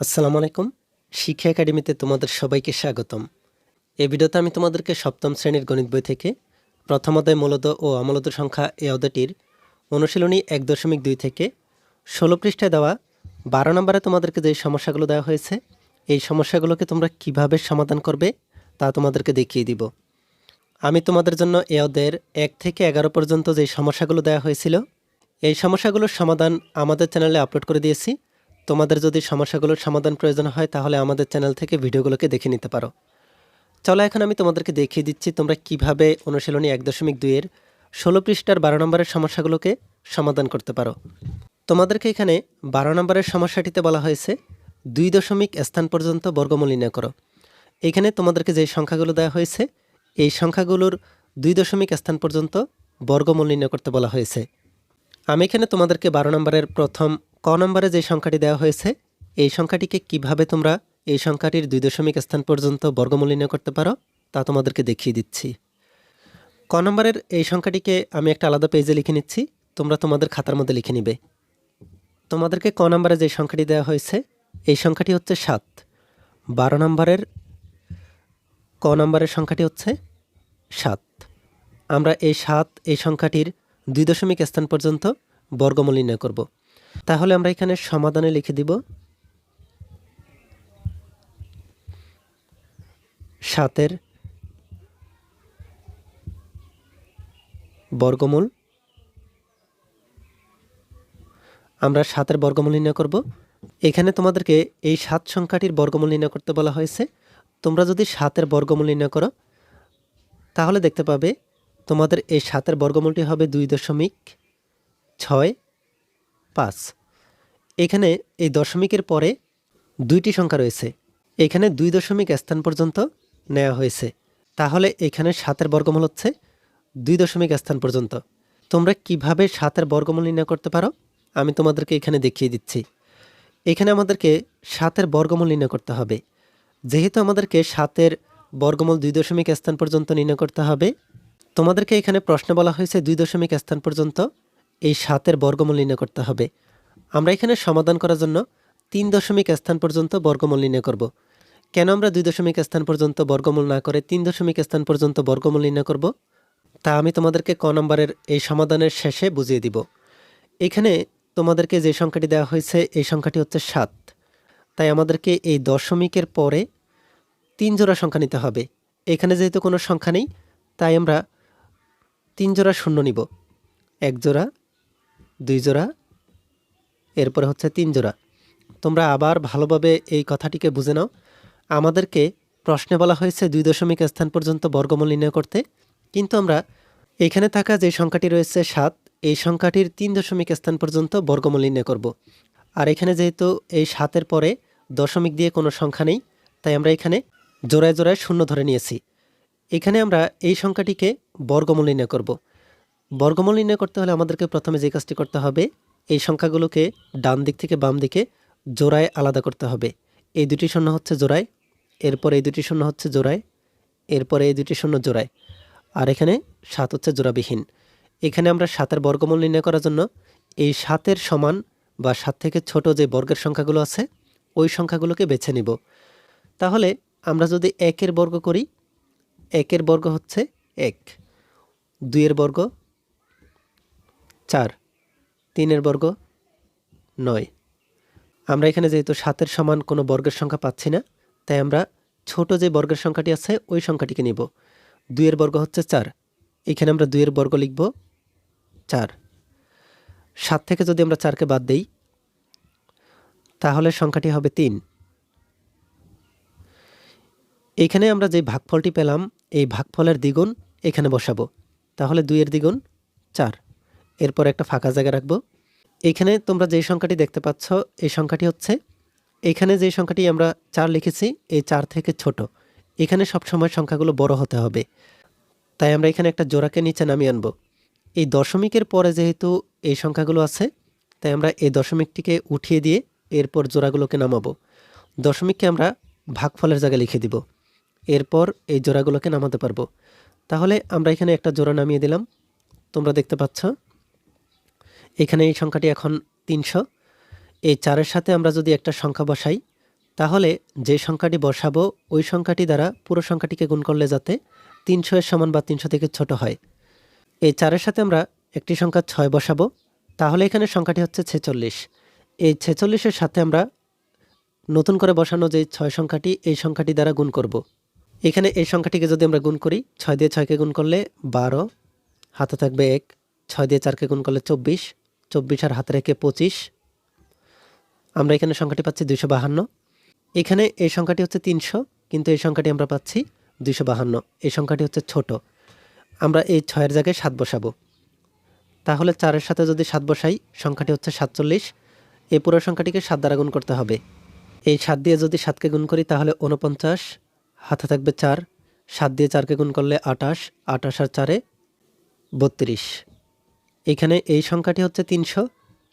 আসসালামু আলাইকুম। শিক্ষা একাডেমিতে তোমাদের সবাইকে স্বাগতম। এই ভিডিওতে আমি তোমাদেরকে সপ্তম শ্রেণির গণিত বই থেকে প্রথম মূলদ ও অমূলদ সংখ্যা এই অধ্যায়টির অনুশীলনী এক দশমিক দুই থেকে ষোলো পৃষ্ঠায় দেওয়া বারো নম্বরে তোমাদেরকে যে সমস্যাগুলো দেওয়া হয়েছে, এই সমস্যাগুলোকে তোমরা কীভাবে সমাধান করবে তা তোমাদেরকে দেখিয়ে দিব। আমি তোমাদের জন্য এ অধ্যায়ের এক থেকে এগারো পর্যন্ত যে সমস্যাগুলো দেওয়া হয়েছিল, এই সমস্যাগুলোর সমাধান আমাদের চ্যানেলে আপলোড করে দিয়েছি। তোমাদের যদি সমস্যাগুলোর সমাধান প্রয়োজন হয়, তাহলে আমাদের চ্যানেল থেকে ভিডিওগুলোকে দেখে নিতে পারো। চলো এখন আমি তোমাদেরকে দেখিয়ে দিচ্ছি তোমরা কীভাবে অনুশীলনী এক দশমিক দুইয়ের ষোলো পৃষ্ঠার বারো নম্বরের সমস্যাগুলোকে সমাধান করতে পারো। তোমাদেরকে এখানে বারো নম্বরের সমস্যাটিতে বলা হয়েছে, দুই দশমিক স্থান পর্যন্ত বর্গমূল নির্ণয় করো। এখানে তোমাদেরকে যে সংখ্যাগুলো দেওয়া হয়েছে, এই সংখ্যাগুলোর দুই দশমিক স্থান পর্যন্ত বর্গমূল নির্ণয় করতে বলা হয়েছে। আমি এখানে তোমাদেরকে বারো নম্বরের প্রথম ক নম্বরে যে সংখ্যাটি দেওয়া হয়েছে, এই সংখ্যাটিকে কীভাবে তোমরা এই সংখ্যাটির দুই দশমিক স্থান পর্যন্ত বর্গমূল নির্ণয় করতে পারো, তা তোমাদেরকে দেখিয়ে দিচ্ছি। ক নম্বরের এই সংখ্যাটিকে আমি একটা আলাদা পেজে লিখে নিচ্ছি, তোমরা তোমাদের খাতার মধ্যে লিখে নিবে। তোমাদেরকে ক নম্বরে যে সংখ্যাটি দেওয়া হয়েছে, এই সংখ্যাটি হচ্ছে সাত। বারো নম্বরের ক নম্বরের সংখ্যাটি হচ্ছে সাত। আমরা এই সাত, এই সংখ্যাটির দুই দশমিক স্থান পর্যন্ত বর্গমূল নির্ণয় করব। তাহলে আমরা এখানে সমাধানে লিখে দিব সাতের বর্গমূল। আমরা সাতের বর্গমূল নির্ণয় করব। এখানে তোমাদেরকে এই সাত সংখ্যাটির বর্গমূল নির্ণয় করতে বলা হয়েছে। তোমরা যদি সাতের বর্গমূল নির্ণয় করো, তাহলে দেখতে পাবে তোমাদের এই সাতের বর্গমূলটি হবে দুই দশমিক ছয় পাঁচ। এখানে এই দশমিকের পরে দুইটি সংখ্যা রয়েছে। এখানে দুই দশমিক স্থান পর্যন্ত নেওয়া হয়েছে। তাহলে এখানে সাতের বর্গমূল হচ্ছে দুই দশমিক স্থান পর্যন্ত। তোমরা কীভাবে সাতের বর্গমূল নির্ণয় করতে পারো? আমি তোমাদেরকে এখানে দেখিয়ে দিচ্ছি। এখানে আমাদেরকে সাতের বর্গমূল নির্ণয় করতে হবে। যেহেতু আমাদেরকে সাতের বর্গমূল দুই দশমিক স্থান পর্যন্ত নির্ণয় করতে হবে, তোমাদেরকে এখানে প্রশ্ন বলা হয়েছে দুই দশমিক স্থান পর্যন্ত এই সাতের বর্গমূল নির্ণয় করতে হবে। আমরা এখানে সমাধান করার জন্য তিন দশমিক স্থান পর্যন্ত বর্গমূল নির্ণয় করব। কেন আমরা দুই দশমিক স্থান পর্যন্ত বর্গমূল না করে তিন দশমিক স্থান পর্যন্ত বর্গমূল নির্ণয় করব? তা আমি তোমাদেরকে ক নম্বরের এই সমাধানের শেষে বুঝিয়ে দিব। এখানে তোমাদেরকে যে সংখ্যাটি দেওয়া হয়েছে, এই সংখ্যাটি হচ্ছে সাত। তাই আমাদেরকে এই দশমিকের পরে তিন জোড়া সংখ্যা নিতে হবে। এখানে যেহেতু কোনো সংখ্যা নেই, তাই আমরা তিন জোড়া শূন্য নিব। এক জোড়া দুই জোড়া, এরপরে হচ্ছে তিন জোড়া। তোমরা আবার ভালোভাবে এই কথাটিকে বুঝে নাও। আমাদেরকে প্রশ্নে বলা হয়েছে দুই দশমিক স্থান পর্যন্ত বর্গমূল নির্ণয় করতে। কিন্তু আমরা এখানে থাকা যে সংখ্যাটি রয়েছে সাত, এই সংখ্যাটির তিন দশমিক স্থান পর্যন্ত বর্গমূল নির্ণয় করব। আর এখানে যেহেতু এই সাতের পরে দশমিক দিয়ে কোনো সংখ্যা নেই, তাই আমরা এখানে জোড়ায় জোড়ায় শূন্য ধরে নিয়েছি। এখানে আমরা এই সংখ্যাটিকে বর্গমূল নির্ণয় করব। বর্গমূল নির্ণয় করতে হলে আমাদেরকে প্রথমে যে কাজটি করতে হবে, এই সংখ্যাগুলোকে ডান দিক থেকে বাম দিকে জোড়ায় আলাদা করতে হবে। এই দুটি শূন্য হচ্ছে জোড়ায়, এরপর এই দুটি শূন্য হচ্ছে জোড়ায়, এরপরে এই দুটি শূন্য জোড়ায়। আর এখানে সাত হচ্ছে জোড়াবিহীন। এখানে আমরা সাতের বর্গমূল নির্ণয় করার জন্য এই সাতের সমান বা সাত থেকে ছোট যে বর্গের সংখ্যাগুলো আছে, ওই সংখ্যাগুলোকে বেছে নিব। তাহলে আমরা যদি একের বর্গ করি, একের বর্গ হচ্ছে এক। দুইয়ের বর্গ চার। তিনের বর্গ নয়। আমরা এখানে যেহেতু সাতের সমান কোনো বর্গের সংখ্যা পাচ্ছি না, তাই আমরা ছোট যে বর্গের সংখ্যাটি আছে, ওই সংখ্যাটিকে নিব। দুইয়ের বর্গ হচ্ছে চার। এখানে আমরা দুইয়ের বর্গ লিখব চার। সাত থেকে যদি আমরা চারকে বাদ দেই, তাহলে সংখ্যাটি হবে তিন। এখানে আমরা যে ভাগফলটি পেলাম, এই ভাগফলের দ্বিগুণ এখানে বসাবো। তাহলে দুইয়ের দ্বিগুণ চার। এরপর একটা ফাঁকা জায়গা রাখব। এখানে তোমরা যে সংখ্যাটি দেখতে পাচ্ছ, এই সংখ্যাটি হচ্ছে এখানে যে সংখ্যাটি আমরা চার লিখেছি, এই চার থেকে ছোট। এখানে সবসময় সংখ্যাগুলো বড় হতে হবে। তাই আমরা এখানে একটা জোড়াকে নিচে নামিয়ে আনব। এই দশমিকের পরে যেহেতু এই সংখ্যাগুলো আছে, তাই আমরা এই দশমিকটিকে উঠিয়ে দিয়ে এরপর জোড়াগুলোকে নামাবো। দশমিককে আমরা ভাগফলের জায়গায় লিখে দিব। এরপর এই জোড়াগুলোকে নামাতে পারব। তাহলে আমরা এখানে একটা জোড়া নামিয়ে দিলাম। তোমরা দেখতে পাচ্ছ এখানে এই সংখ্যাটি এখন তিনশো। এই চারের সাথে আমরা যদি একটা সংখ্যা বসাই, তাহলে যে সংখ্যাটি বসাবো, ওই সংখ্যাটি দ্বারা পুরো সংখ্যাটিকে গুণ করলে যাতে তিনশো এর সমান বা তিনশো থেকে ছোট হয়। এই চারের সাথে আমরা একটি সংখ্যা ছয় বসাবো, তাহলে এখানে সংখ্যাটি হচ্ছে ছেচল্লিশ। এই ছেচল্লিশের সাথে আমরা নতুন করে বসানো যে ছয় সংখ্যাটি, এই সংখ্যাটি দ্বারা গুণ করব। এখানে এই সংখ্যাটিকে যদি আমরা গুণ করি, ছয় দিয়ে ছয়কে গুণ করলে বারো, হাতে থাকবে এক, ছয় দিয়ে চারকে গুণ করলে চব্বিশ চব্বিশ আর হাতে রেখে পঁচিশ। আমরা এখানে সংখ্যাটি পাচ্ছি দুইশো বাহান্ন। এখানে এই সংখ্যাটি হচ্ছে তিনশো, কিন্তু এই সংখ্যাটি আমরা পাচ্ছি দুইশো বাহান্ন। এই সংখ্যাটি হচ্ছে ছোট। আমরা এই ছয়ের জায়গায় সাত বসাবো। তাহলে চারের সাথে যদি সাত বসাই, সংখ্যাটি হচ্ছে সাতচল্লিশ। এই পুরো সংখ্যাটিকে সাত দ্বারা গুণ করতে হবে। এই সাত দিয়ে যদি সাতকে গুণ করি, তাহলে উনপঞ্চাশ হাতে থাকবে চার। সাত দিয়ে চারকে গুণ করলে আটাশ। আটাশ আর চারে বত্রিশ। এখানে এই সংখ্যাটি হচ্ছে তিনশো,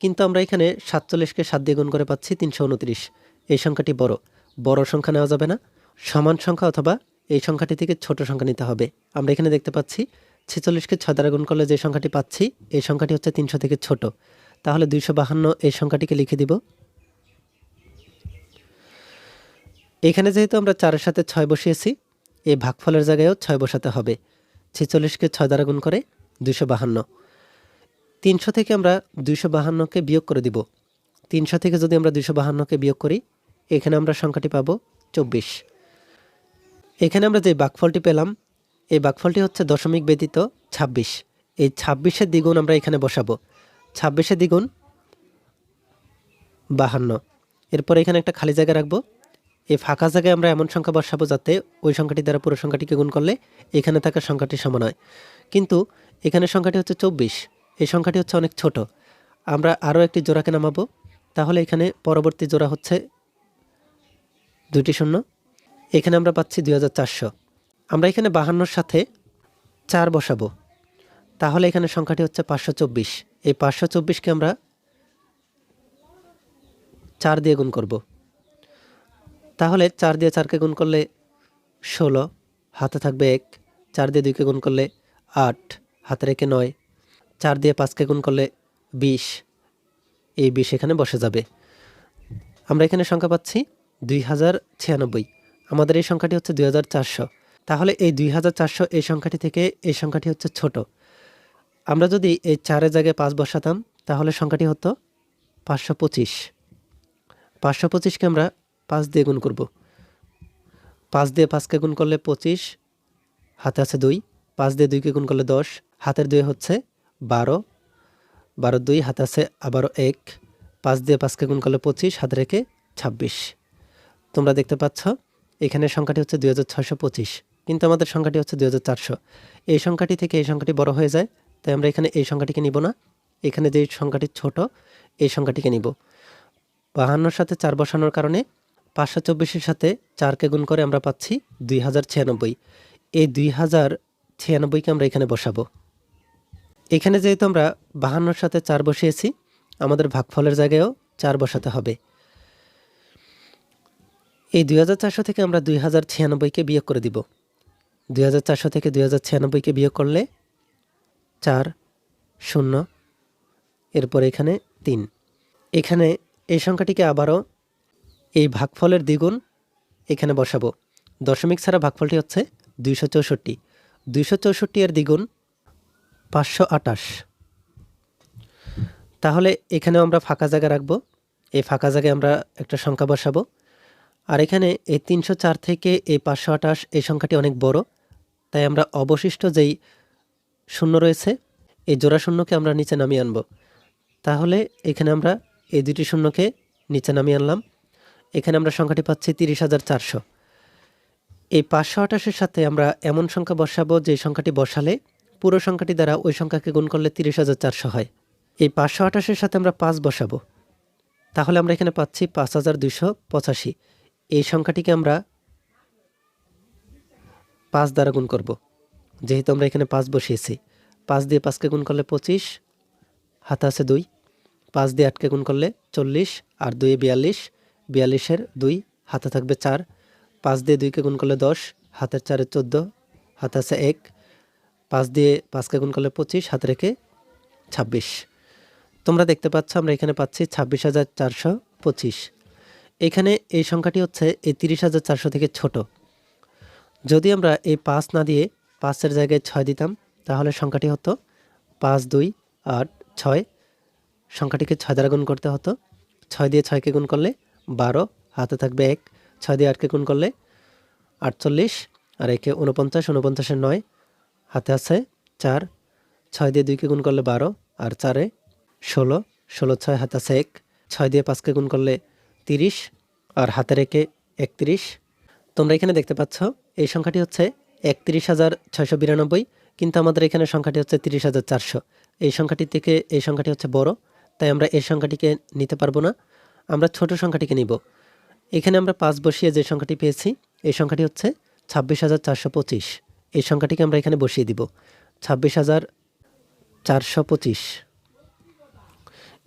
কিন্তু আমরা এখানে সাতচল্লিশকে সাত দিয়ে গুণ করে পাচ্ছি তিনশো উনত্রিশ। এই সংখ্যাটি বড়। বড় সংখ্যা নেওয়া যাবে না। সমান সংখ্যা অথবা এই সংখ্যাটি থেকে ছোট সংখ্যা নিতে হবে। আমরা এখানে দেখতে পাচ্ছি ছেচল্লিশকে ছয় দ্বারা গুণ করলে যে সংখ্যাটি পাচ্ছি, এই সংখ্যাটি হচ্ছে তিনশো থেকে ছোট। তাহলে দুইশো বাহান্ন এই সংখ্যাটিকে লিখে দিব। এখানে যেহেতু আমরা চারের সাথে ছয় বসিয়েছি, এই ভাগফলের জায়গায়ও ছয় বসাতে হবে। ছেচল্লিশকে ছয় দ্বারা গুণ করে দুইশো বাহান্ন। তিনশো থেকে আমরা দুইশো বাহান্নকে বিয়োগ করে দিব। তিনশো থেকে যদি আমরা দুইশো বাহান্নকে বিয়োগ করি, এখানে আমরা সংখ্যাটি পাবো চব্বিশ। এখানে আমরা যে বাকফলটি পেলাম, এই বাকফলটি হচ্ছে দশমিক ব্যতীত ছাব্বিশ। এই ছাব্বিশের দ্বিগুণ আমরা এখানে বসাবো। ছাব্বিশের দ্বিগুণ বাহান্ন। এরপর এখানে একটা খালি জায়গা রাখব। এই ফাঁকা জায়গায় আমরা এমন সংখ্যা বসাবো যাতে ওই সংখ্যাটি দ্বারা পুরো সংখ্যাটিকে গুণ করলে এখানে থাকা সংখ্যাটি সমান হয়। কিন্তু এখানে সংখ্যাটি হচ্ছে চব্বিশ। এই সংখ্যাটি হচ্ছে অনেক ছোট। আমরা আরও একটি জোড়াকে নামাবো। তাহলে এখানে পরবর্তী জোড়া হচ্ছে দুইটি শূন্য। এখানে আমরা পাচ্ছি দু হাজার চারশো। আমরা এখানে বাহান্নর সাথে চার বসাবো। তাহলে এখানে সংখ্যাটি হচ্ছে পাঁচশো চব্বিশ। এই পাঁচশো চব্বিশকে আমরা চার দিয়ে গুণ করব। তাহলে চার দিয়ে চারকে গুণ করলে ষোলো, হাতে থাকবে এক। চার দিয়ে দুইকে গুণ করলে আট হাতে রেখে নয়। চার দিয়ে পাঁচকে গুণ করলে বিশ। এই বিশ এখানে বসে যাবে। আমরা এখানে সংখ্যা পাচ্ছি দুই হাজার ছিয়ানব্বই। আমাদের এই সংখ্যাটি হচ্ছে দুই হাজার চারশো। তাহলে এই দুই হাজার চারশো এই সংখ্যাটি থেকে এই সংখ্যাটি হচ্ছে ছোট। আমরা যদি এই চারের জায়গায় পাঁচ বসাতাম, তাহলে সংখ্যাটি হতো পাঁচশো পঁচিশ। পাঁচশো পঁচিশকে আমরা পাঁচ দিয়ে গুণ করব। পাঁচ দিয়ে পাঁচকে গুণ করলে পঁচিশ, হাতে আছে দুই। পাঁচ দিয়ে দুইকে গুণ করলে দশ। হাতের দুই হচ্ছে বারো বারো দুই, হাতে আছে আবারও এক, পাঁচ দিয়ে পাঁচকে গুণ করলে পঁচিশ, হাতে রেখে ছাব্বিশ। তোমরা দেখতে পাচ্ছ, এখানে সংখ্যাটি হচ্ছে দুই হাজার ছয়শো পঁচিশ, কিন্তু আমাদের সংখ্যাটি হচ্ছে দুই হাজার চারশো। এই সংখ্যাটি থেকে এই সংখ্যাটি বড় হয়ে যায়, তাই আমরা এখানে এই সংখ্যাটিকে নিব না। এখানে যে সংখ্যাটি ছোট, এই সংখ্যাটিকে নিব। বাহান্নর সাথে চার বসানোর কারণে পাঁচশো চব্বিশের সাথে চারকে গুণ করে আমরা পাচ্ছি দুই হাজার ছিয়ানব্বই। এই দুই হাজার ছিয়ানব্বইকে আমরা এখানে বসাবো। এখানে যেহেতু আমরা বাহান্নর সাথে চার বসিয়েছি, আমাদের ভাগফলের জায়গায়ও চার বসাতে হবে। এই দুই হাজার চারশো থেকে আমরা দুই হাজার ছিয়ানব্বইকে বিয়োগ করে দিব। দুই হাজার চারশো থেকে দুই হাজার ছিয়ানব্বইকে বিয়োগ করলে চার, শূন্য, এরপর এখানে তিন। এখানে এই সংখ্যাটিকে আবারও এই ভাগফলের দ্বিগুণ এখানে বসাবো। দশমিক ছাড়া ভাগফলটি হচ্ছে দুইশো চৌষট্টি। দুইশো চৌষট্টি এর দ্বিগুণ পাঁচশো আটাশ। তাহলে এখানেও আমরা ফাঁকা জায়গা রাখব। এই ফাঁকা জায়গায় আমরা একটা সংখ্যা বসাবো। আর এখানে এই তিনশো চার থেকে এই পাঁচশো আটাশ, এই সংখ্যাটি অনেক বড়। তাই আমরা অবশিষ্ট যেই শূন্য রয়েছে, এই জোড়া শূন্যকে আমরা নিচে নামিয়ে আনব। তাহলে এখানে আমরা এই দুটি শূন্যকে নিচে নামিয়ে আনলাম। এখানে আমরা সংখ্যাটি পাচ্ছি তিরিশ হাজার চারশো। এই পাঁচশো আটাশের সাথে আমরা এমন সংখ্যা বসাবো যে সংখ্যাটি বসালে পুরো সংখ্যাটি দ্বারা ওই সংখ্যাকে গুণ করলে তিরিশ হাজার চারশো হয়। এই পাঁচশো আঠাশের সাথে আমরা পাঁচ বসাবো। তাহলে আমরা এখানে পাচ্ছি পাঁচ হাজার দুশো পঁচাশি। এই সংখ্যাটিকে আমরা পাঁচ দ্বারা গুণ করব। যেহেতু আমরা এখানে পাঁচ বসিয়েছি। পাঁচ দিয়ে পাঁচকে গুণ করলে পঁচিশ, হাতে আছে দুই। পাঁচ দিয়ে আটকে গুণ করলে চল্লিশ, আর দুই বিয়াল্লিশ। বিয়াল্লিশের দুই, হাতে থাকবে চার। পাঁচ দিয়ে দুইকে গুণ করলে দশ, হাতের চারে চোদ্দ, হাতে আছে এক। পাঁচ দিয়ে পাঁচকে গুণ করলে পঁচিশ হাতে রেখে ছাব্বিশ। তোমরা দেখতে পাচ্ছ, আমরা এখানে পাচ্ছি ছাব্বিশ হাজার চারশো পঁচিশ। এখানে এই সংখ্যাটি হচ্ছে এই তিরিশ হাজার চারশো থেকে ছোট। যদি আমরা এই পাঁচ না দিয়ে পাঁচের জায়গায় ছয় দিতাম, তাহলে সংখ্যাটি হতো পাঁচ, দুই, আট, ছয়। সংখ্যাটিকে ছয় দ্বারা গুণ করতে হতো। ছয় দিয়ে ছয়কে গুণ করলে বারো, হাতে থাকবে এক। ছয় দিয়ে আটকে গুণ করলে আটচল্লিশ, আর একে উনপঞ্চাশ উনপঞ্চাশের নয়। হাতে আছে চার, ছয় দিয়ে দুইকে গুণ করলে বারো, আর চারে ষোলো ষোলো, ছয় হাতে আছে এক, ছয় দিয়ে পাঁচকে গুণ করলে তিরিশ, আর হাতে রেখে একত্রিশ। তোমরা এখানে দেখতে পাচ্ছ, এই সংখ্যাটি হচ্ছে একত্রিশ হাজার ছয়শো বিরানব্বই, কিন্তু আমাদের এখানে সংখ্যাটি হচ্ছে তিরিশ হাজার চারশো। এই সংখ্যাটি থেকে, এই সংখ্যাটি হচ্ছে বড়, তাই আমরা এই সংখ্যাটিকে নিতে পারব না। আমরা ছোট সংখ্যাটিকে নিব। এখানে আমরা পাঁচ বসিয়ে যে সংখ্যাটি পেয়েছি, এই সংখ্যাটি হচ্ছে ছাব্বিশ হাজার চারশো পঁচিশ। এই সংখ্যাটিকে আমরা এখানে বসিয়ে দিব। ছাব্বিশ হাজার চারশো পঁচিশ।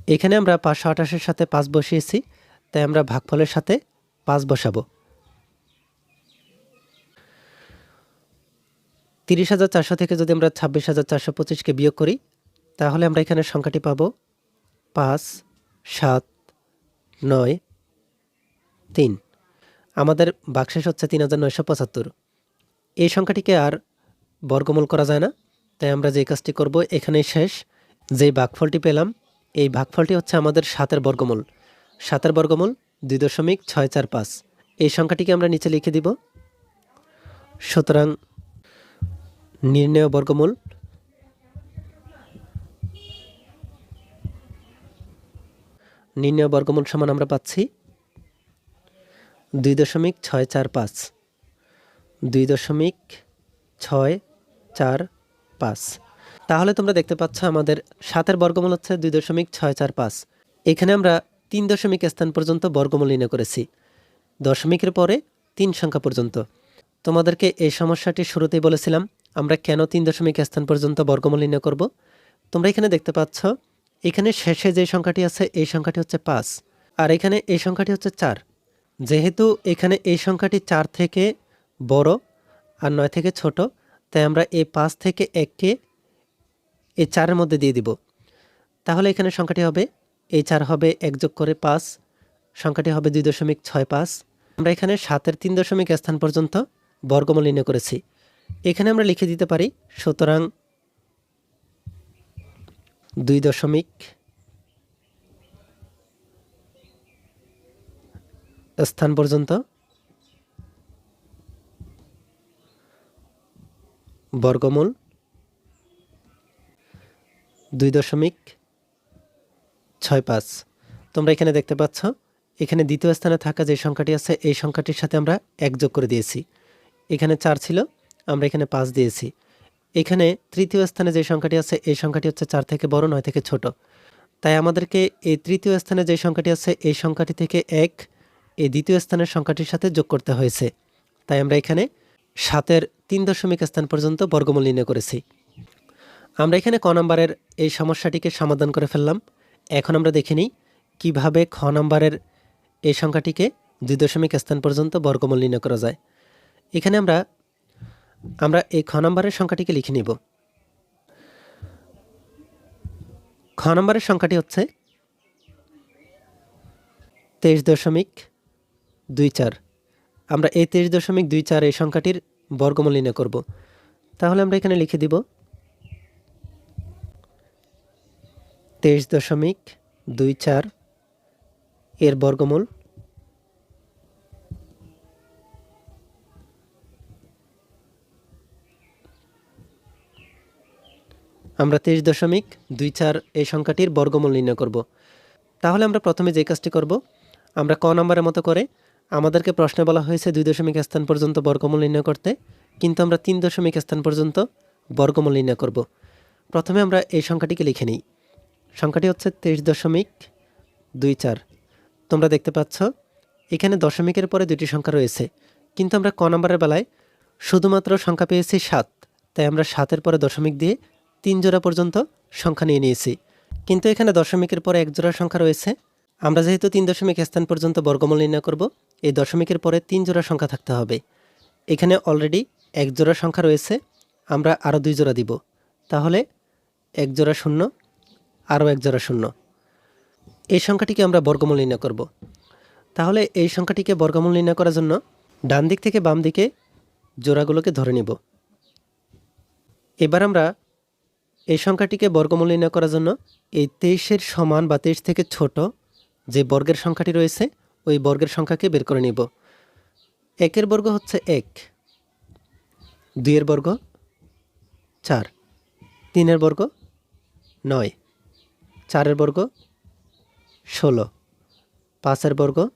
এখানে আমরা পাঁচশো আঠাশের সাথে পাঁচ বসিয়েছি, তাই আমরা ভাগফলের সাথে পাঁচ বসাবো। তিরিশ হাজার চারশো থেকে যদি আমরা ছাব্বিশ হাজার চারশো পঁচিশকে বিয়োগ করি, তাহলে আমরা এখানে সংখ্যাটি পাব পাঁচ, সাত, নয়, তিন। আমাদের বাক্সেস হচ্ছে তিন হাজার নয়শো পঁচাত্তর। এই সংখ্যাটিকে আর বর্গমূল করা যায় না। তাই আমরা যে কাজটি করব এখানেই শেষ। যেই ভাগফলটি পেলাম, এই ভাগফলটি হচ্ছে আমাদের সাতের বর্গমূল। সাতের বর্গমূল দুই দশমিক ছয় চার পাঁচ। এই সংখ্যাটিকে আমরা নিচে লিখে দিব। সুতরাং নির্ণয় বর্গমূল নির্ণয় বর্গমূল সমান আমরা পাচ্ছি দুই দশমিক ছয় চার পাঁচ। দুই দশমিক ছয় চার পাঁচ। তাহলে তোমরা দেখতে পাচ্ছ আমাদের সাতের বর্গমূল হচ্ছে দুই দশমিক ছয় চার পাঁচ। এখানে আমরা তিন দশমিক স্থান পর্যন্ত বর্গমূল নির্ণয় করেছি। দশমিকের পরে তিন সংখ্যা পর্যন্ত। তোমাদেরকে এই সমস্যাটি শুরুতেই বলেছিলাম, আমরা কেন তিন দশমিক স্থান পর্যন্ত বর্গমূল নির্ণয় করব? তোমরা এখানে দেখতে পাচ্ছ, এখানে শেষে যে সংখ্যাটি আছে, এই সংখ্যাটি হচ্ছে পাঁচ। আর এখানে এই সংখ্যাটি হচ্ছে চার। যেহেতু এখানে এই সংখ্যাটি চার থেকে বড় আর নয় থেকে ছোট, তাই আমরা এই পাঁচ থেকে এককে এই চারের মধ্যে দিয়ে দিব। তাহলে এখানে সংখ্যাটি হবে, এই চার হবে এক যোগ করে পাঁচ, সংখ্যাটি হবে দুই দশমিক ছয় পাঁচ। আমরা এখানে সাতের তিন দশমিক স্থান পর্যন্ত বর্গমূল নির্ণয় করেছি। এখানে আমরা লিখে দিতে পারি, সুতরাং দুই দশমিক স্থান পর্যন্ত বর্গমূল দুই দশমিক ছয় পাঁচ। তোমরা এখানে দেখতে পাচ্ছ, এখানে দ্বিতীয় স্থানে থাকা যে সংখ্যাটি আছে, এই সংখ্যাটির সাথে আমরা এক যোগ করে দিয়েছি। এখানে চার ছিল, আমরা এখানে পাঁচ দিয়েছি। এখানে তৃতীয় স্থানে যে সংখ্যাটি আছে, এই সংখ্যাটি হচ্ছে চার থেকে বড়, নয় থেকে ছোট। তাই আমাদেরকে এই তৃতীয় স্থানে যে সংখ্যাটি আছে, এই সংখ্যাটি থেকে এক, এই দ্বিতীয় স্থানের সংখ্যাটির সাথে যোগ করতে হয়েছে। তাই আমরা এখানে সাতের তিন দশমিক স্থান পর্যন্ত বর্গমূল নির্ণয় করেছি। আমরা এখানে ক নম্বরের এই সমস্যাটিকে সমাধান করে ফেললাম। এখন আমরা দেখে নিই কীভাবে খ নম্বরের এই সংখ্যাটিকে দুই দশমিক স্থান পর্যন্ত বর্গমূল নির্ণয় করা যায়। এখানে আমরা আমরা এই খ নম্বরের সংখ্যাটিকে লিখে নিব। খ নম্বরের সংখ্যাটি হচ্ছে তেইশ দশমিক দুই চার। আমরা এই তেইশ দশমিক দুই চার এই সংখ্যাটির বর্গমূল নির্ণয় করব। তাহলে আমরা এখানে লিখে দিব তেইশ দশমিক দুই চার এর বর্গমূল আমরা তেইশ দশমিক দুই চার এই সংখ্যাটির বর্গমূল নির্ণয় করব। তাহলে আমরা প্রথমে যে কাজটি করব, আমরা ক নম্বরের মতো করে আমাদেরকে প্রশ্নে বলা হয়েছে দুই দশমিক স্থান পর্যন্ত বর্গমূল নির্ণয় করতে, কিন্তু আমরা তিন দশমিক স্থান পর্যন্ত বর্গমূল নির্ণয় করব। প্রথমে আমরা এই সংখ্যাটিকে লিখে নিই। সংখ্যাটি হচ্ছে তেইশ দশমিক দুই চার। তোমরা দেখতে পাচ্ছ, এখানে দশমিকের পরে দুটি সংখ্যা রয়েছে, কিন্তু আমরা ক নম্বরের বেলায় শুধুমাত্র সংখ্যা পেয়েছি সাত, তাই আমরা সাতের পরে দশমিক দিয়ে তিন জোড়া পর্যন্ত সংখ্যা নিয়ে নিয়েছি। কিন্তু এখানে দশমিকের পরে এক জোড়া সংখ্যা রয়েছে আমরা যেহেতু তিন দশমিক স্থান পর্যন্ত বর্গমূল নির্ণয় করব, এই দশমিকের পরে তিন জোড়া সংখ্যা থাকতে হবে। এখানে অলরেডি এক জোড়া সংখ্যা রয়েছে, আমরা আরও দুই জোড়া দিব। তাহলে এক জোড়া শূন্য আরও এক জোড়া শূন্য। এই সংখ্যাটিকে আমরা বর্গমূল নির্ণয় করব। তাহলে এই সংখ্যাটিকে বর্গমূল নির্ণয় করার জন্য ডান দিক থেকে বাম দিকে জোড়াগুলোকে ধরে নিব। এবার আমরা এই সংখ্যাটিকে বর্গমূল নির্ণয় করার জন্য এই তেইশের সমান বা তেইশ থেকে ছোট যে বর্গের সংখ্যাটি রয়েছে, ওই বর্গের সংখ্যাকে বের করে নিব। একের বর্গ হচ্ছে এক। দুইয়ের বর্গ চার। তিনের বর্গ নয়। চারের বর্গ ষোলো। পাঁচের বর্গ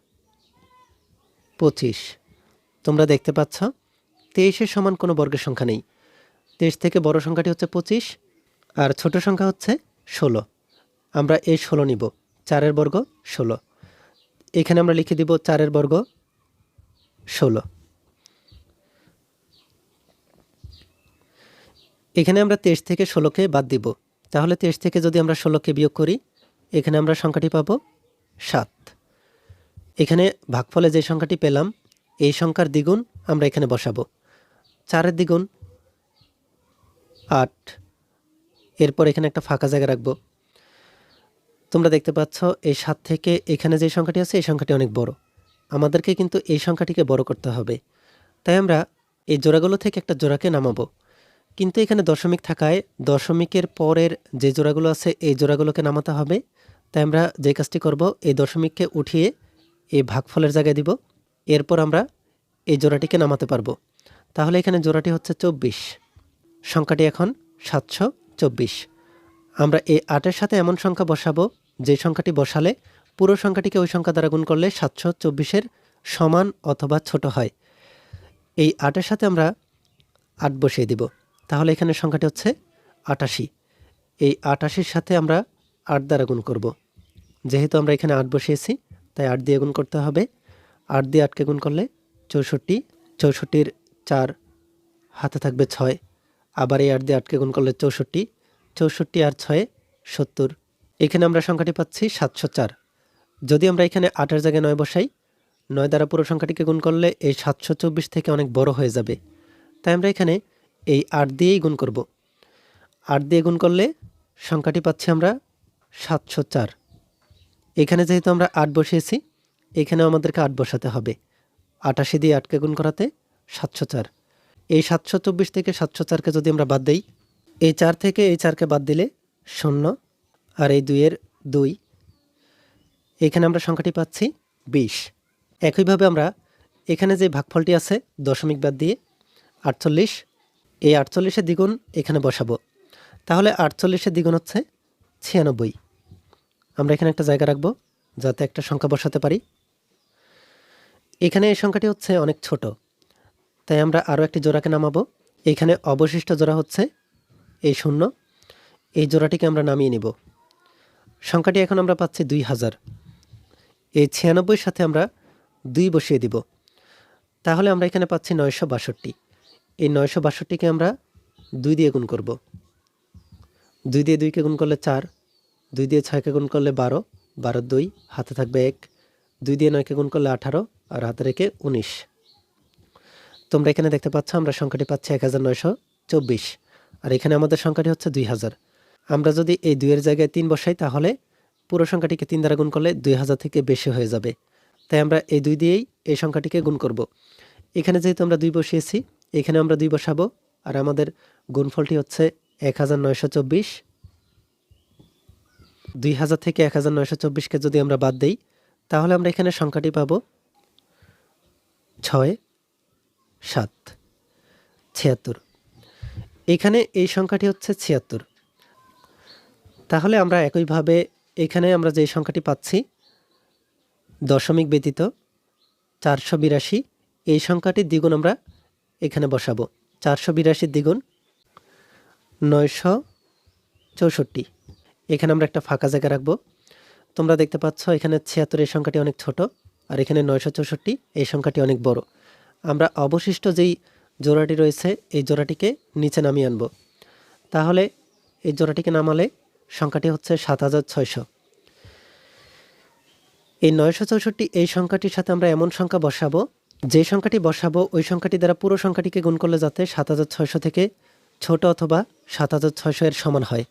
পঁচিশ। তোমরা দেখতে পাচ্ছ, তেইশের সমান কোনো বর্গের সংখ্যা নেই। তেইশ থেকে বড় সংখ্যাটি হচ্ছে পঁচিশ, আর ছোট সংখ্যা হচ্ছে ষোলো। আমরা এই ষোলো নিব। চারের বর্গ ষোলো। এখানে আমরা লিখে দিব চারের বর্গ ষোলো। এখানে আমরা তেইশ থেকে ষোলোকে বাদ দিব। তাহলে তেইশ থেকে যদি আমরা ষোলোকে বিয়োগ করি, এখানে আমরা সংখ্যাটি পাব সাত। এখানে ভাগফলে যে সংখ্যাটি পেলাম, এই সংখ্যার দ্বিগুণ আমরা এখানে বসাবো। চারের দ্বিগুণ আট। এরপর এখানে একটা ফাঁকা জায়গা রাখব। তোমরা দেখতে পাচ্ছ, এই সাত থেকে এখানে যে সংখ্যাটি আছে, এই সংখ্যাটি অনেক বড়। আমাদেরকে কিন্তু এই সংখ্যাটিকে বড় করতে হবে। তাই আমরা এই জোড়াগুলো থেকে একটা জোড়াকে নামাবো। কিন্তু এখানে দশমিক থাকায় দশমিকের পরের যে জোড়াগুলো আছে, এই জোড়াগুলোকে নামাতে হবে। তাই আমরা যে কাজটি করব, এই দশমিককে উঠিয়ে এই ভাগফলের জায়গায় দিব। এরপর আমরা এই জোড়াটিকে নামাতে পারব। তাহলে এখানে জোড়াটি হচ্ছে চব্বিশ। সংখ্যাটি এখন সাতশো চব্বিশ। আমরা এই আটের সাথে এমন সংখ্যা বসাবো যে সংখ্যাটি বসালে পুরো সংখ্যাটিকে ওই সংখ্যা দ্বারা গুণ করলে সাতশো চব্বিশের সমান অথবা ছোট হয়। এই আটের সাথে আমরা আট বসিয়ে দিব। তাহলে এখানে সংখ্যাটি হচ্ছে আটাশি। এই আটাশির সাথে আমরা আট দ্বারা গুণ করব। যেহেতু আমরা এখানে আট বসিয়েছি, তাই আট দিয়ে গুণ করতে হবে। আট দিয়ে আটকে গুণ করলে চৌষট্টি। চৌষট্টির চার হাতে থাকবে ছয়। আবার এই আট দিয়ে আটকে গুণ করলে চৌষট্টি। চৌষট্টি আর ছয়ে সত্তর। এখানে আমরা সংখ্যাটি পাচ্ছি সাতশো চার। যদি আমরা এখানে আটের জায়গায় নয় বসাই, নয় দ্বারা পুরো সংখ্যাটিকে গুণ করলে এই সাতশো চব্বিশ থেকে অনেক বড় হয়ে যাবে। তাই আমরা এখানে এই আট দিয়েই গুণ করব। আট দিয়ে গুণ করলে সংখ্যাটি পাচ্ছি আমরা সাতশো চার। এখানে যেহেতু আমরা আট বসিয়েছি, এখানেও আমাদেরকে আট বসাতে হবে। আটাশি দিয়ে আটকে গুণ করাতে সাতশো চার। এই সাতশো চব্বিশ থেকে সাতশো চারকে যদি আমরা বাদ দিই, এই চার থেকে এই চারকে বাদ দিলে শূন্য। আর এই দুইয়ের দুই। এখানে আমরা সংখ্যাটি পাচ্ছি বিশ। একইভাবে আমরা এখানে যে ভাগফলটি আছে দশমিক বাদ দিয়ে আটচল্লিশ, এই আটচল্লিশের দ্বিগুণ এখানে বসাবো। তাহলে আটচল্লিশের দ্বিগুণ হচ্ছে ছিয়ানব্বই। আমরা এখানে একটা জায়গা রাখব যাতে একটা সংখ্যা বসাতে পারি। এখানে এই সংখ্যাটি হচ্ছে অনেক ছোট। তাই আমরা আরও একটি জোড়াকে নামাবো। এখানে অবশিষ্ট জোড়া হচ্ছে এই শূন্য। এই জোড়াটিকে আমরা নামিয়ে নিব। সংখ্যাটি এখন আমরা পাচ্ছি দুই হাজার। এই ছিয়ানব্বইয়ের সাথে আমরা দুই বসিয়ে দিব। তাহলে আমরা এখানে পাচ্ছি নয়শো বাষট্টি। এই নয়শো বাষট্টিকে আমরা দুই দিয়ে গুণ করব। দুই দিয়ে দুইকে গুণ করলে চার, দুই দিয়ে ছয়কে গুণ করলে বারো বারো দুই, হাতে থাকবে এক। দুই দিয়ে নয়কে গুণ করলে আঠারো, আর হাতে রেখে উনিশ। তোমরা এখানে দেখতে পাচ্ছ আমরা সংখ্যাটি পাচ্ছি এক হাজার নয়শো চব্বিশ। আর এখানে আমাদের সংখ্যাটি হচ্ছে দুই হাজার। আমরা যদি এই দুইয়ের জায়গায় তিন বসাই, তাহলে পুরো সংখ্যাটিকে তিন দ্বারা গুণ করলে দুই হাজার থেকে বেশি হয়ে যাবে। তাই আমরা এই দুই দিয়েই এই সংখ্যাটিকে গুণ করব। এখানে যেহেতু আমরা দুই বসিয়েছি, এখানে আমরা দুই বসাবো, আর আমাদের গুণফলটি হচ্ছে এক হাজার নয়শো চব্বিশ। দুই হাজার থেকে এক হাজার নয়শো চব্বিশকে যদি আমরা বাদ দিই, তাহলে আমরা এখানে সংখ্যাটি পাব ছয়, সাত, ছিয়াত্তর। এখানে এই সংখ্যাটি হচ্ছে ছিয়াত্তর। তাহলে আমরা একইভাবে এখানে আমরা যে সংখ্যাটি পাচ্ছি, দশমিক ব্যতীত চারশো বিরাশি, এই সংখ্যাটির দ্বিগুণ আমরা এখানে বসাবো। চারশো বিরাশির দ্বিগুণ নয়শো চৌষট্টি। এখানে আমরা একটা ফাঁকা জায়গা রাখব। তোমরা দেখতে পাচ্ছ এখানে ছিয়াত্তর এই সংখ্যাটি অনেক ছোট, আর এখানে নয়শো চৌষট্টি, এই সংখ্যাটি অনেক বড়। আমরা অবশিষ্ট যেই জোড়াটি রয়েছে, এই জোড়াটিকে নিচে নামিয়ে আনব। তাহলে এই জোড়াটিকে নামালে সংখ্যাটি হচ্ছে সাত হাজার ছয়শো। এই নয়শো চৌষট্টি এই সংখ্যাটির সাথে আমরা এমন সংখ্যা বসাবো, যে সংখ্যাটি বসাবো ওই সংখ্যাটি দ্বারা পুরো সংখ্যাটিকে গুণ করলে যাতে সাত হাজার ছয়শো থেকে ছোট অথবা সাত হাজার ছয়শো এর সমান হয়।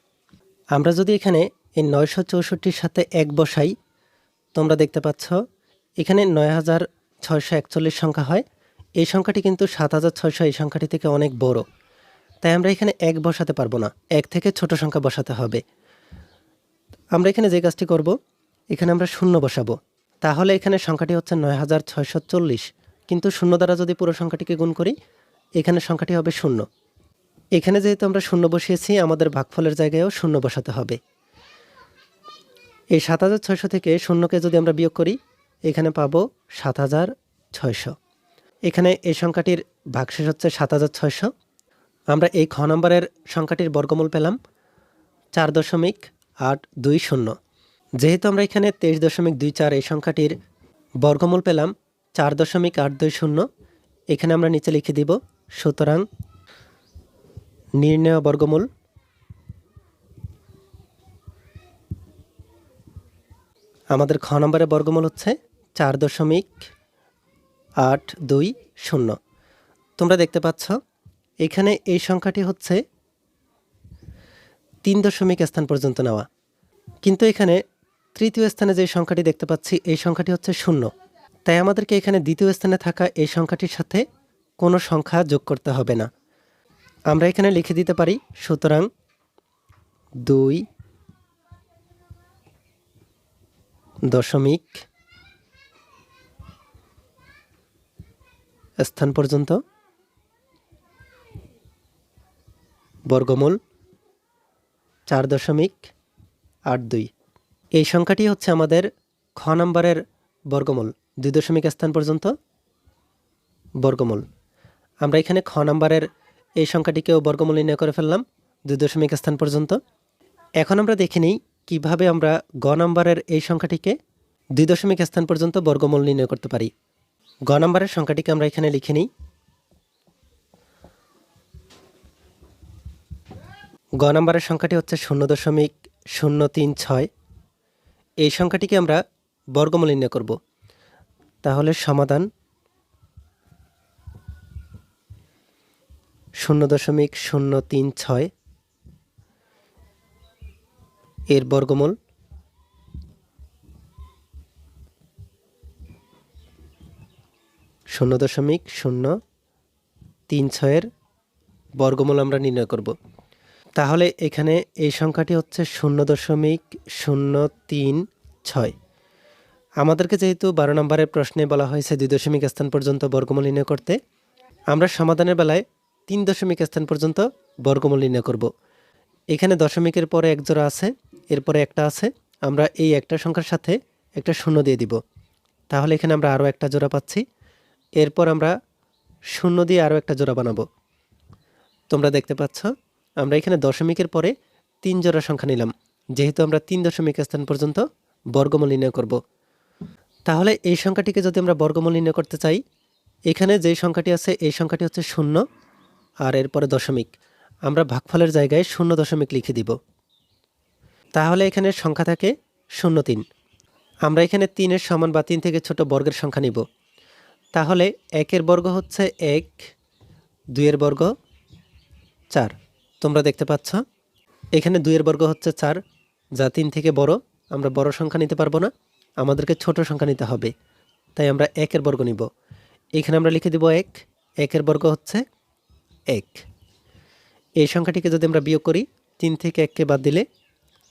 আমরা যদি এখানে এই নয়শো চৌষট্টির সাথে এক বসাই, তোমরা দেখতে পাচ্ছ এখানে নয় হাজার ছয়শো একচল্লিশ সংখ্যা হয়। এই সংখ্যাটি কিন্তু সাত হাজার ছয়শো এই সংখ্যাটি থেকে অনেক বড়। তাই আমরা এখানে এক বসাতে পারব না, এক থেকে ছোট সংখ্যা বসাতে হবে। আমরা এখানে যে কাজটি করব, এখানে আমরা শূন্য বসাবো। তাহলে এখানে সংখ্যাটি হচ্ছে নয় হাজার ছয়শো চল্লিশ। কিন্তু শূন্য দ্বারা যদি পুরো সংখ্যাটিকে গুণ করি, এখানে সংখ্যাটি হবে শূন্য। এখানে যেহেতু আমরা শূন্য বসিয়েছি, আমাদের ভাগফলের জায়গায়ও শূন্য বসাতে হবে। এই সাত হাজার ছয়শো থেকে শূন্যকে যদি আমরা বিয়োগ করি, এখানে পাবো সাত হাজার ছয়শো। এখানে এই সংখ্যাটির ভাগশেষ হচ্ছে সাত হাজার ছয়শো। আমরা এই খ নম্বরের সংখ্যাটির বর্গমূল পেলাম চার দশমিক আট দুই শূন্য। যেহেতু আমরা এখানে তেইশ দশমিক দুই চার এই সংখ্যাটির বর্গমূল পেলাম, চার দশমিক আট দুই শূন্য, এখানে আমরা নিচে লিখে দিব, সুতরাং নির্ণয় বর্গমূল আমাদের খ নম্বরের বর্গমূল হচ্ছে চার দশমিক আট দুই শূন্য। তোমরা দেখতে পাচ্ছ, এখানে এই সংখ্যাটি হচ্ছে তিন দশমিক স্থান পর্যন্ত নেওয়া। কিন্তু এখানে তৃতীয় স্থানে যে সংখ্যাটি দেখতে পাচ্ছি, এই সংখ্যাটি হচ্ছে শূন্য। তাই আমাদেরকে এখানে দ্বিতীয় স্থানে থাকা এই সংখ্যাটির সাথে কোনো সংখ্যা যোগ করতে হবে না। আমরা এখানে লিখে দিতে পারি, সুতরাং দুই দশমিক স্থান পর্যন্ত বর্গমূল চার দশমিক আট দুই। এই সংখ্যাটি হচ্ছে আমাদের খ নম্বরের বর্গমূল, দুই দশমিক স্থান পর্যন্ত বর্গমূল। আমরা এখানে খ নম্বরের এই সংখ্যাটিকেও বর্গমূল নির্ণয় করে ফেললাম, দুই দশমিক স্থান পর্যন্ত। এখন আমরা দেখে নিই কীভাবে আমরা গ নম্বরের এই সংখ্যাটিকে দুই দশমিক স্থান পর্যন্ত বর্গমূল নির্ণয় করতে পারি। গ নম্বরের সংখ্যাটিকে আমরা এখানে লিখে নিই। গ নম্বরের সংখ্যাটি হচ্ছে শূন্য দশমিক শূন্য তিন ছয়। এই সংখ্যাটিকে আমরা বর্গমূল নির্ণয় করব। তাহলে সমাধান শূন্য দশমিক শূন্য তিন ছয় এর বর্গমূল। শূন্য দশমিক শূন্য তিন ছয়ের বর্গমূল আমরা নির্ণয় করব। তাহলে এখানে এই সংখ্যাটি হচ্ছে শূন্য দশমিক শূন্য তিন ছয়। আমাদেরকে যেহেতু বারো নম্বরের প্রশ্নে বলা হয়েছে দুই দশমিক স্থান পর্যন্ত বর্গমূল নির্ণয় করতে, আমরা সমাধানের বেলায় তিন দশমিক স্থান পর্যন্ত বর্গমূল নির্ণয় করব। এখানে দশমিকের পরে এক জোড়া আছে, এরপরে একটা আছে, আমরা এই একটা সংখ্যার সাথে একটা শূন্য দিয়ে দিব। তাহলে এখানে আমরা আরও একটা জোড়া পাচ্ছি, এরপর আমরা শূন্য দিয়ে আরও একটা জোড়া বানাবো। তোমরা দেখতে পাচ্ছ? আমরা এখানে দশমিকের পরে তিন জোড়া সংখ্যা নিলাম। যেহেতু আমরা তিন দশমিক স্থান পর্যন্ত বর্গমূল নির্ণয় করব। তাহলে এই সংখ্যাটিকে যদি আমরা বর্গমূল নির্ণয় করতে চাই, এখানে যেই সংখ্যাটি আছে, এই সংখ্যাটি হচ্ছে শূন্য আর এরপরে দশমিক। আমরা ভাগফলের জায়গায় শূন্য দশমিক লিখে দিব। তাহলে এখানে সংখ্যা থাকে শূন্য তিন। আমরা এখানে তিনের সমান বা তিন থেকে ছোট বর্গের সংখ্যা নিব। তাহলে একের বর্গ হচ্ছে এক, দুইয়ের বর্গ চার। তোমরা দেখতে পাচ্ছ। এখানে দুইয়ের বর্গ হচ্ছে চার, যা তিন থেকে বড়। আমরা বড় সংখ্যা নিতে পারব না, আমাদেরকে ছোট সংখ্যা নিতে হবে। তাই আমরা একের বর্গ নিব। এখানে আমরা লিখে দিব এক, একের বর্গ হচ্ছে এক। এই সংখ্যাটিকে যদি আমরা বিয়োগ করি, তিন থেকে এককে বাদ দিলে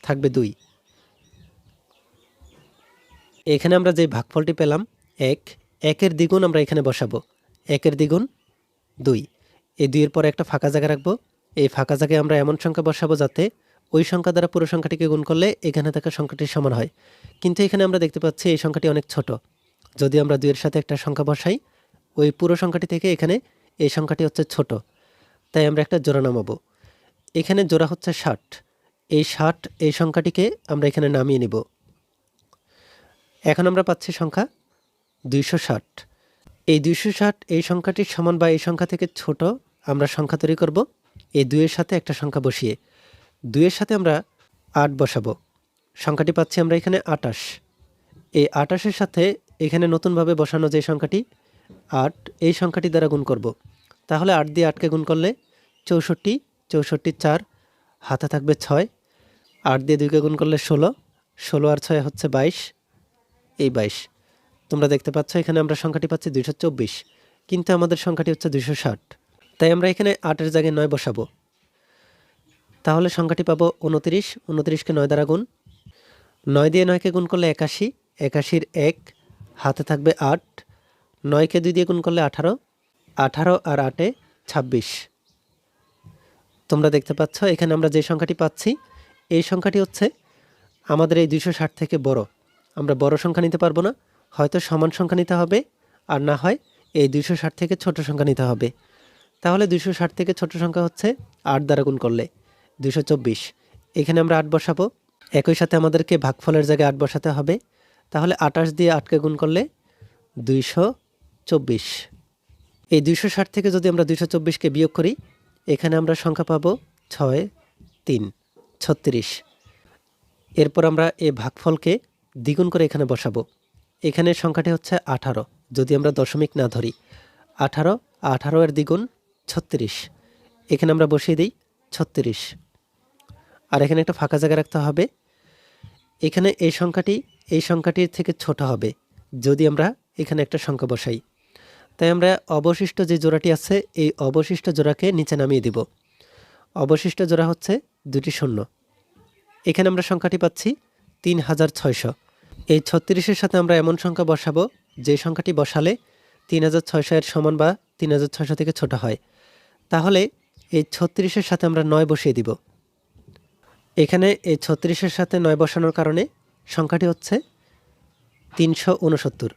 থাকবে দুই। এখানে আমরা যে ভাগফলটি পেলাম, এক, একের দ্বিগুণ আমরা এখানে বসাবো। একের দ্বিগুণ দুই। এই দুইয়ের পরে একটা ফাঁকা জায়গা রাখব। এই ফাঁকা জায়গায় আমরা এমন সংখ্যা বসাবো যাতে ওই সংখ্যা দ্বারা পুরো সংখ্যাটিকে গুণ করলে এখানে থাকা সংখ্যাটির সমান হয়। কিন্তু এখানে আমরা দেখতে পাচ্ছি এই সংখ্যাটি অনেক ছোট। যদি আমরা দুইয়ের সাথে একটা সংখ্যা বসাই, ওই পুরো সংখ্যাটি থেকে এখানে এই সংখ্যাটি হচ্ছে ছোট। তাই আমরা একটা জোড়া নামাবো। এখানে জোড়া হচ্ছে ষাট। এই ষাট এই সংখ্যাটিকে আমরা এখানে নামিয়ে নিব। এখন আমরা পাচ্ছি সংখ্যা দুইশো ষাট। এই দুইশো ষাট এই সংখ্যাটির সমান বা এই সংখ্যা থেকে ছোট আমরা সংখ্যা তৈরি করব। এই দুইয়ের সাথে একটা সংখ্যা বসিয়ে, দুইয়ের সাথে আমরা আট বসাবো। সংখ্যাটি পাচ্ছি আমরা এখানে আটাশ। এই আটাশের সাথে এখানে নতুনভাবে বসানো যে সংখ্যাটি, আট এই সংখ্যাটি দ্বারা গুণ করব। তাহলে আট দিয়ে আটকে গুণ করলে চৌষট্টি চৌষট্টি চার, হাতে থাকবে ছয়। আট দিয়ে দুইকে গুণ করলে ষোলো ষোলো আর ছয় হচ্ছে বাইশ, এই বাইশ। তোমরা দেখতে পাচ্ছ এখানে আমরা সংখ্যাটি পাচ্ছি দুইশো চব্বিশ, কিন্তু আমাদের সংখ্যাটি হচ্ছে দুইশো ষাট। তাই আমরা এখানে আটের জায়গায় নয় বসাবো। তাহলে সংখ্যাটি পাবো উনত্রিশ, উনত্রিশকে নয় দ্বারা গুণ। নয় দিয়ে নয়কে গুণ করলে একাশি, একাশির এক, হাতে থাকবে আট। নয়কে দুই দিয়ে গুণ করলে আঠারো আঠারো আর আটে ছাব্বিশ। তোমরা দেখতে পাচ্ছ, এখানে আমরা যে সংখ্যাটি পাচ্ছি, এই সংখ্যাটি হচ্ছে আমাদের এই দুইশো ষাট থেকে বড়। আমরা বড় সংখ্যা নিতে পারব না, হয়তো সমান সংখ্যা নিতে হবে, আর না হয় এই দুইশো ষাট থেকে ছোট সংখ্যা নিতে হবে। তাহলে দুশো ষাট থেকে ছোট সংখ্যা হচ্ছে আট দ্বারা গুণ করলে দুশো চব্বিশ। এখানে আমরা আট বসাবো। একই সাথে আমাদেরকে ভাগফলের জায়গায় আট বসাতে হবে। তাহলে আটাশ দিয়ে আটকে গুণ করলে দুইশো চব্বিশ। এই দুইশো ষাট থেকে যদি আমরা দুইশো চব্বিশকে বিয়োগ করি, এখানে আমরা সংখ্যা পাবো ছয় তিন, ছত্রিশ। এরপর আমরা এই ভাগফলকে দ্বিগুণ করে এখানে বসাবো। এখানে সংখ্যাটি হচ্ছে আঠারো। যদি আমরা দশমিক না ধরি, আঠারো আঠারো এর দ্বিগুণ ছত্রিশ। এখানে আমরা বসিয়ে দিই ছত্রিশ। আর এখানে একটা ফাঁকা জায়গা রাখতে হবে। এখানে এই সংখ্যাটি এই সংখ্যাটির থেকে ছোট হবে, যদি আমরা এখানে একটা সংখ্যা বসাই। তাই আমরা অবশিষ্ট যে জোড়াটি আছে, এই অবশিষ্ট জোড়াকে নিচে নামিয়ে দিব। অবশিষ্ট জোড়া হচ্ছে দুটি শূন্য। এখানে আমরা সংখ্যাটি পাচ্ছি তিন হাজার ছয়শো। এই ছত্রিশের সাথে আমরা এমন সংখ্যা বসাবো, যে সংখ্যাটি বসালে তিন হাজার ছয়শো এর সমান বা তিন হাজার ছয়শো থেকে ছোট হয়। তাহলে এই ছত্রিশের সাথে আমরা নয় বসিয়ে দিব। এখানে এই ছত্রিশের সাথে নয় বসানোর কারণে সংখ্যাটি হচ্ছে তিনশো উনসত্তর।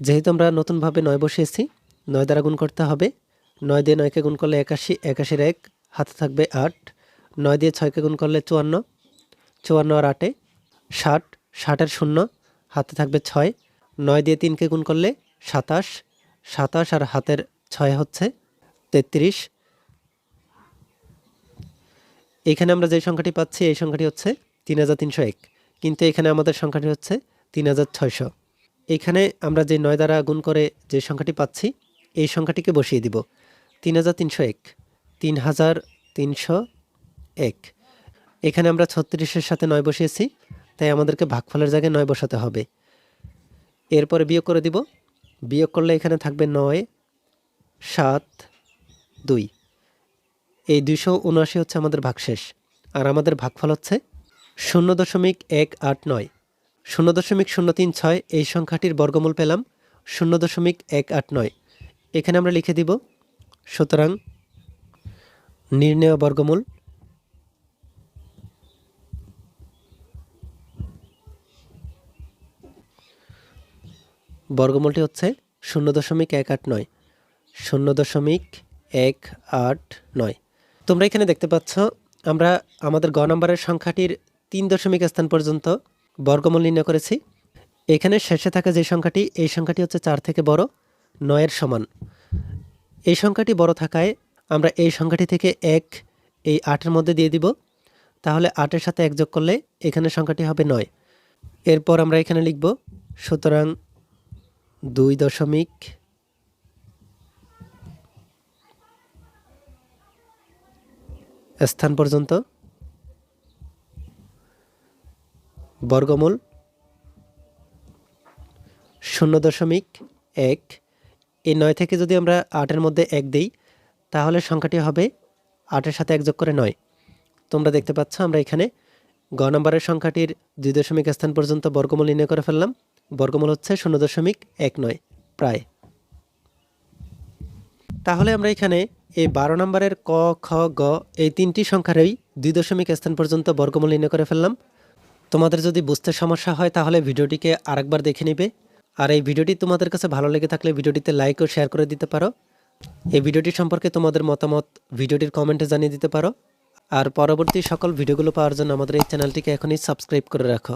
যেহেতু আমরা নতুনভাবে নয় বসিয়েছি, নয় দ্বারা গুণ করতে হবে। নয় দিয়ে নয়কে গুণ করলে একাশি, একাশির এক, হাতে থাকবে আট। নয় দিয়ে ছয়কে গুণ করলে চুয়ান্ন চুয়ান্ন আর আটে ষাট, ষাটের শূন্য, হাতে থাকবে ছয়। নয় দিয়ে তিনকে গুণ করলে সাতাশ সাতাশ আর হাতের ছয় হচ্ছে তেত্রিশ। এখানে আমরা যে সংখ্যাটি পাচ্ছি, এই সংখ্যাটি হচ্ছে তিন হাজার তিনশো এক। কিন্তু এখানে আমাদের সংখ্যাটি হচ্ছে তিন হাজার ছয়শো। এখানে আমরা যে নয় দ্বারা গুণ করে যে সংখ্যাটি পাচ্ছি, এই সংখ্যাটিকে বসিয়ে দিব। তিন হাজার তিনশো এক, তিন হাজার তিনশো এক। এখানে আমরা ছত্রিশের সাথে নয় বসিয়েছি, তাই আমাদেরকে ভাগফলের জায়গায় নয় বসাতে হবে। এরপরে বিয়োগ করে দিব। বিয়োগ করলে এখানে থাকবে নয়, সাত দুই। এই দুইশো উনআশি হচ্ছে আমাদের ভাগশেষ। আর আমাদের ভাগফল হচ্ছে শূন্য দশমিক এক আট নয়। শূন্য দশমিক শূন্য তিন ছয়, এই সংখ্যাটির বর্গমূল পেলাম শূন্য দশমিক এক আট নয়। এখানে আমরা লিখে দিব, সুতরাং নির্ণয় বর্গমূল বর্গমূলটি হচ্ছে শূন্য দশমিক এক আট নয়। শূন্য দশমিক এক, আট, নয়। তোমরা এখানে দেখতে পাচ্ছ, আমরা আমাদের গ নম্বরের সংখ্যাটির তিন দশমিক স্থান পর্যন্ত বর্গমূল নির্ণয় করেছি। এখানে শেষে থাকা যে সংখ্যাটি, এই সংখ্যাটি হচ্ছে চার থেকে বড়, নয়ের সমান। এই সংখ্যাটি বড় থাকায় আমরা এই সংখ্যাটি থেকে এক, এই আটের মধ্যে দিয়ে দিব। তাহলে আটের সাথে এক যোগ করলে এখানে সংখ্যাটি হবে নয়। এরপর আমরা এখানে লিখব, সুতরাং দুই দশমিক স্থান পর্যন্ত? বর্গমূল শূন্য দশমিক এক। এই নয় থেকে যদি আমরা আটের মধ্যে এক দিই, তাহলে সংখ্যাটি হবে আটের সাথে এক যোগ করে নয়। তোমরা দেখতে পাচ্ছ, আমরা এখানে গ নম্বরের সংখ্যাটির দুই দশমিক স্থান পর্যন্ত বর্গমূল নির্ণয় করে ফেললাম। বর্গমূল হচ্ছে শূন্য দশমিক এক নয়, প্রায়। তাহলে আমরা এখানে এই বারো নম্বরের ক, খ, গ এই তিনটি সংখ্যারই দুই দশমিক স্থান পর্যন্ত বর্গমূল নির্ণয় করে ফেললাম। তোমাদের যদি বুঝতে সমস্যা হয় তাহলে ভিডিওটিকে আরেকবার দেখে নিবে। আর এই ভিডিওটি তোমাদের কাছে ভালো লেগে থাকলে ভিডিওটিতে লাইক ও শেয়ার করে দিতে পারো। এই ভিডিওটি সম্পর্কে তোমাদের মতামত ভিডিওটির কমেন্টে জানিয়ে দিতে পারো। আর পরবর্তী সকল ভিডিওগুলো পাওয়ার জন্য আমাদের এই চ্যানেলটিকে এখনই সাবস্ক্রাইব করে রাখো।